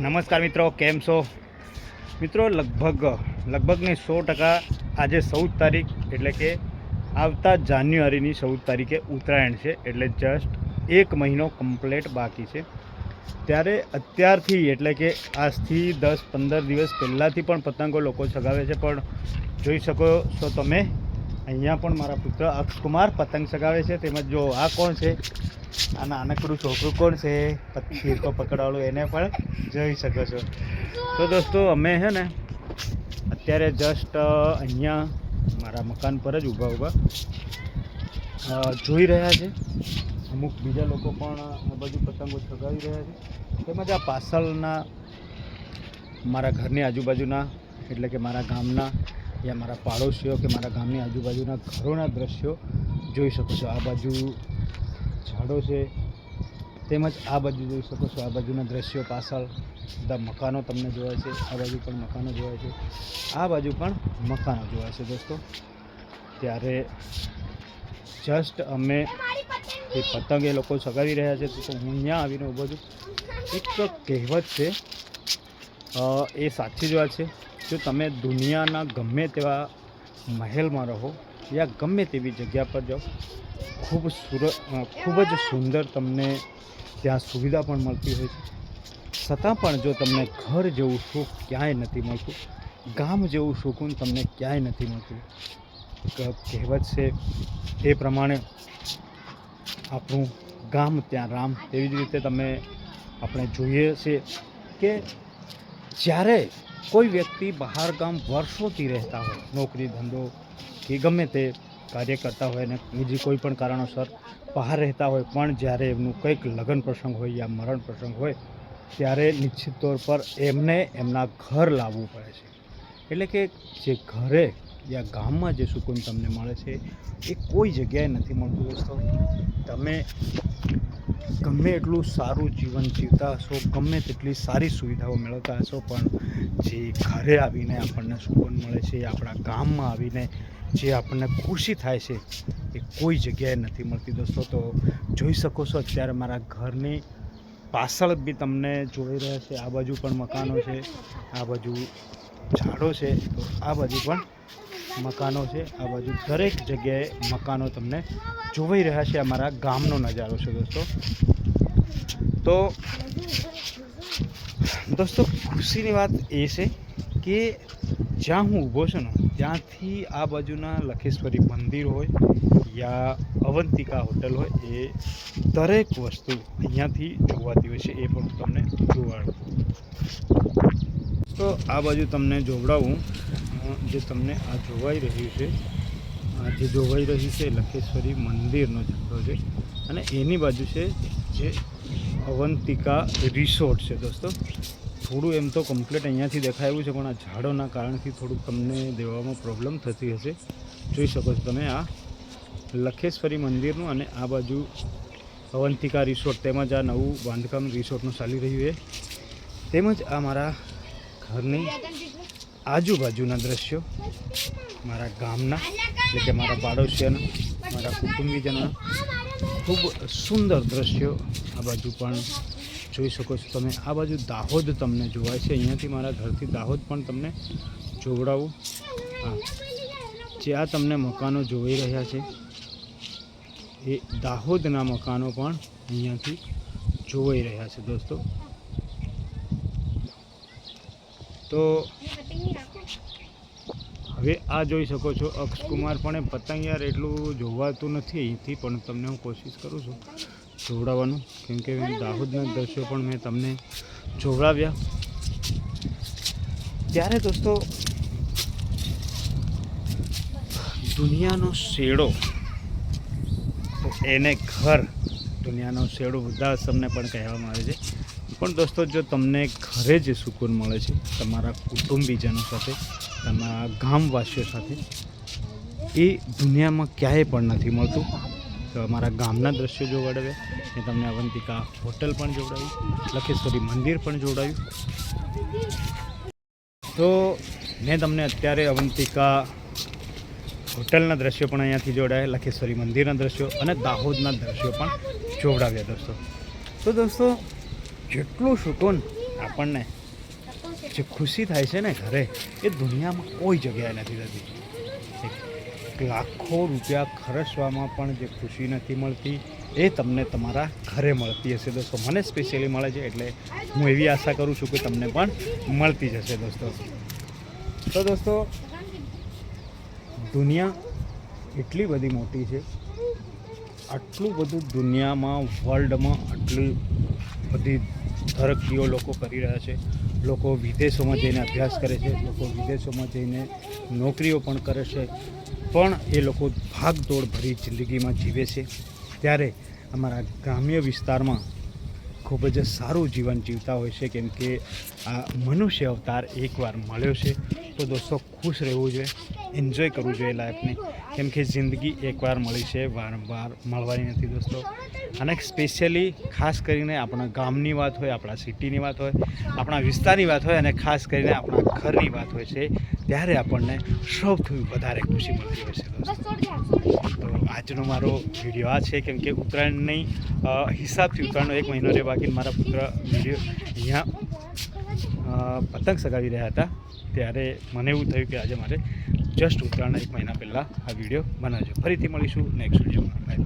નમસ્કાર મિત્રો, કેમ છો? મિત્રો, લગભગ, લગભગની સો ટકા આજે ચૌદ તારીખ, એટલે કે આવતા જાન્યુઆરીની ચૌદ તારીખે ઉત્તરાયણ છે, એટલે જસ્ટ એક મહિનો કમ્પ્લેટ બાકી છે. ત્યારે અત્યારથી, એટલે કે આજથી દસ પંદર દિવસ પહેલાંથી પણ પતંગો લોકો ચગાવે છે, પણ જોઈ શકો છો તમે, અહીંયા પણ મારા પુત્ર અક્ષકુમાર પતંગ ચગાવે છે, તેમજ જો આ કોણ છે આ નાનકડું છોકરું કોણ છે? તીરકો પકડવાળું એને પણ જોઈ શકો છો. તો દોસ્તો, અમે છે ને અત્યારે જસ્ટ અહીંયા મારા મકાન પર જ ઊભા ઊભા જોઈ રહ્યા છે. અમુક બીજા લોકો પણ આ બાજુ પતંગો ચગાવી રહ્યા છે. તેમજ આ પાછળના મારા ઘરની આજુબાજુના, એટલે કે મારા ગામના યા મારા પાડોશીઓ કે મારા ગામની આજુબાજુના ઘરોના દ્રશ્યો જોઈ શકો છો. આ બાજુ ઝાડો છે. તેમજ આ બાજુ જોઈ શકો છો આ બાજુના દ્રશ્યો પાછળ બધા મકાનો તમને જોવાય છે. આ બાજુ પણ મકાનો જોવાય છે. આ બાજુ પણ મકાનો જોવાય છે દોસ્તો. ત્યારે જસ્ટ અમે એ પતંગ! એ લોકો ચગાવી રહ્યા છે. તો હું અહીંયા આવીને ઊભો છું. એક કહેવત છે એ સાચી જ વાત છે. જો તમે દુનિયાના ગમે તેવા મહેલમાં રહો યા ગમે તેવી જગ્યા પર જાઓ. ખૂબ સુર ખૂબ જ સુંદર તમને ત્યાં સુવિધા પણ મળતી હોય છે. છતાં પણ જો તમને ઘર જેવું સુખ ક્યાંય નથી મળતું, ગામ જેવું સુકૂન તમને ક્યાંય નથી મળતું. કહેવત છે એ પ્રમાણે આપણું ગામ ત્યાં રામ તેવી જ રીતે તમે આપણે જોઈએ છે કે જ્યારે કોઈ વ્યક્તિ બહાર ગામ વર્ષોથી રહેતા હોય, નોકરી ધંધો કે ગમે તે કાર્ય કરતા હોય અને બીજી કોઈ પણ કારણોસર બહાર રહેતા હોય, પણ જ્યારે એમનું કંઈક લગ્ન પ્રસંગ હોય યા મરણ પ્રસંગ હોય, ત્યારે નિશ્ચિત તौर પર એમને એમના ઘર લાવવું પડે છે. એટલે કે જે ઘરે યા ગામમાં જે સુકૂન તમને મળે છે, એ કોઈ જગ્યાએ નથી મળતું દોસ્તો. તમે ગમે એટલું સારું જીવન જીવતા હશો, ગમે તેટલી સારી સુવિધાઓ મેળવતા હશો, પણ જે ઘરે આવીને આપણને સુકૂન મળે છે, આપણા ગામમાં આવીને જે આપણને ખુશી થાય છે, એ કોઈ જગ્યાએ નથી મળતી દોસ્તો. તો જોઈ શકો છો અત્યારે મારા ઘરની પાછળ બી તમને જોઈ રહ્યા છે, આ બાજુ પણ મકાનો છે, આ બાજુ ઝાડો છે, તો આ બાજુ પણ મકાનો છે. આ બાજુ દરેક જગ્યાએ મકાનો તમને જોવાઈ રહ્યા છે અમારા ગામનો નજારો છે દોસ્તો. તો દોસ્તો ખુશીની વાત એ છે કે જ્યાં હું ઊભો છું ને, ત્યાંથી આ બાજુના લખેશ્વરી મંદિર હોય યા અવંતિકા હોટલ હોય એ દરેક વસ્તુ અહીંયાથી જોવાતી હોય છે, એ પણ હું તમને જોવાડું તો આ બાજુ તમને જોવડાવું. જે તમને આ જોવાઈ રહ્યું છે, આ જે જોવાઈ રહ્યું છે લખેશ્વરી મંદિરનો ઝંડો છે. અને એની બાજુ છે જે અવંતિકા રિસોર્ટ છે દોસ્તો. થોડું એમ તો કમ્પ્લીટ અહીંયાથી દેખાયું છે, પણ આ ઝાડોના કારણથી થોડુંક તમને દેવામાં પ્રોબ્લેમ થતી હશે. જોઈ શકો છો તમે આ લખેશ્વરી મંદિરનું અને આ બાજુ અવંતિકા રિસોર્ટ તેમજ આ નવું બાંધકામ રિસોર્ટનું ચાલી રહ્યું છે. તેમજ આ મારા ઘરની આજુબાજુના દ્રશ્યો મારા ગામના, એટલે કે મારા પાડોશીઓના, મારા કુટુંબીજનોના. ખૂબ સુંદર દ્રશ્યો આ બાજુ પણ જોઈ શકો છો તમે. આ બાજુ દાહોદ તમને જોવાય છે. અહીંયાથી મારા ઘરથી દાહોદ પણ તમને જોવડાવું. હા. જે આ તમને મકાનો જોઈ રહ્યા છે, એ દાહોદના મકાનો પણ અહીંયાથી જોવાઈ રહ્યા છે દોસ્તો. તો હવે આ જોઈ શકો છો અક્ષકુમાર પણ પતંગ યાર એટલું જોવાતું નથી અહીંથી, પણ તમને હું કોશિશ કરું છું જોવડાવવાનું. કેમ કે દાહોદના દ્રશ્યો પણ મેં તમને જોવડાવ્યા. ત્યારે દોસ્તો, દુનિયાનો શેડો, તો એને ઘર દુનિયાનો શેડો વૃદ્ધાશ્રમને પણ કહેવામાં આવે છે. પણ દોસ્તો, જો તમને ઘરે જે સુકૂન મળે છે, તમારા કુટુંબીજનો સાથે, તમારા ગામવાસીઓ સાથે, એ દુનિયામાં ક્યાંય પણ નથી મળતું. તો અમારા ગામના દ્રશ્યો જોવડાવ્યા, મેં તમને અવંતિકા હોટલ પણ જોવડાવી લખેશ્વરી મંદિર પણ જોવડાવ્યું. તો મેં તમને અત્યારે અવંતિકા હોટલના દ્રશ્યો પણ અહીંયાથી જોડાયા લખેશ્વરી મંદિરના દ્રશ્યો અને દાહોદના દ્રશ્યો પણ જોવડાવ્યા, દોસ્તો. તો દોસ્તો જેટલું સુકૂન આપણને જે ખુશી થાય છે ને ઘરે, એ દુનિયામાં કોઈ જગ્યાએ નથી થતી. લાખો રૂપિયા ખર્ચવામાં પણ જે ખુશી નથી મળતી, એ તમને તમારા ઘરે મળતી હશે દોસ્તો. મને સ્પેશિયલી મળે છે એટલે હું એવી આશા કરું છું કે તમને પણ મળતી જશે દોસ્તો. તો દોસ્તો, દુનિયા એટલી બધી મોટી છે. આટલું બધું દુનિયામાં વર્લ્ડમાં આટલી બધી ધરકીઓ લોકો કરી રહ્યા છે. લોકો વિદેશોમાં જઈને અભ્યાસ કરે છે. લોકો વિદેશોમાં જઈને નોકરીઓ પણ કરે છે. પણ એ લોકો ભાગદોડ ભરી જિંદગીમાં જીવે છે. ત્યારે અમારા ગ્રામ્ય વિસ્તારમાં ખૂબ જ સારું જીવન જીવતા હોય છે. કેમ કે આ મનુષ્ય અવતાર એકવાર મળ્યો છે. તો દોસ્તો ખુશ રહેવું જોઈએ એન્જોય કરવું જોઈએ લાઈફને કેમ કે જિંદગી એકવાર મળી છે વારંવાર મળવાની નથી દોસ્તો. અને સ્પેશિયલી ખાસ કરીને આપણા ગામની વાત હોય આપણા સિટીની વાત હોય આપણા વિસ્તારની વાત હોય અને ખાસ કરીને આપણા ઘરની વાત હોય છે ત્યારે આપણને સૌથી વધારે ખુશી મળતી હોય છે દોસ્તો. તો આજનો મારો વીડિયો આ છે કેમ કે ઉત્તરાયણની હિસાબથી ઉત્તરાયણનો એક મહિનો રહે બાકી મારા પુત્ર વીડિયો અહીંયા પતંગ સગાવી રહ્યા હતા. ત્યારે મને એવું થયું કે આજે મારે જસ્ટ ઉત્તરાયણના એક મહિના પહેલાં આ વીડિયો બનાવજો. ફરીથી મળીશું નેક્સ્ટ વિડીયોમાં બાય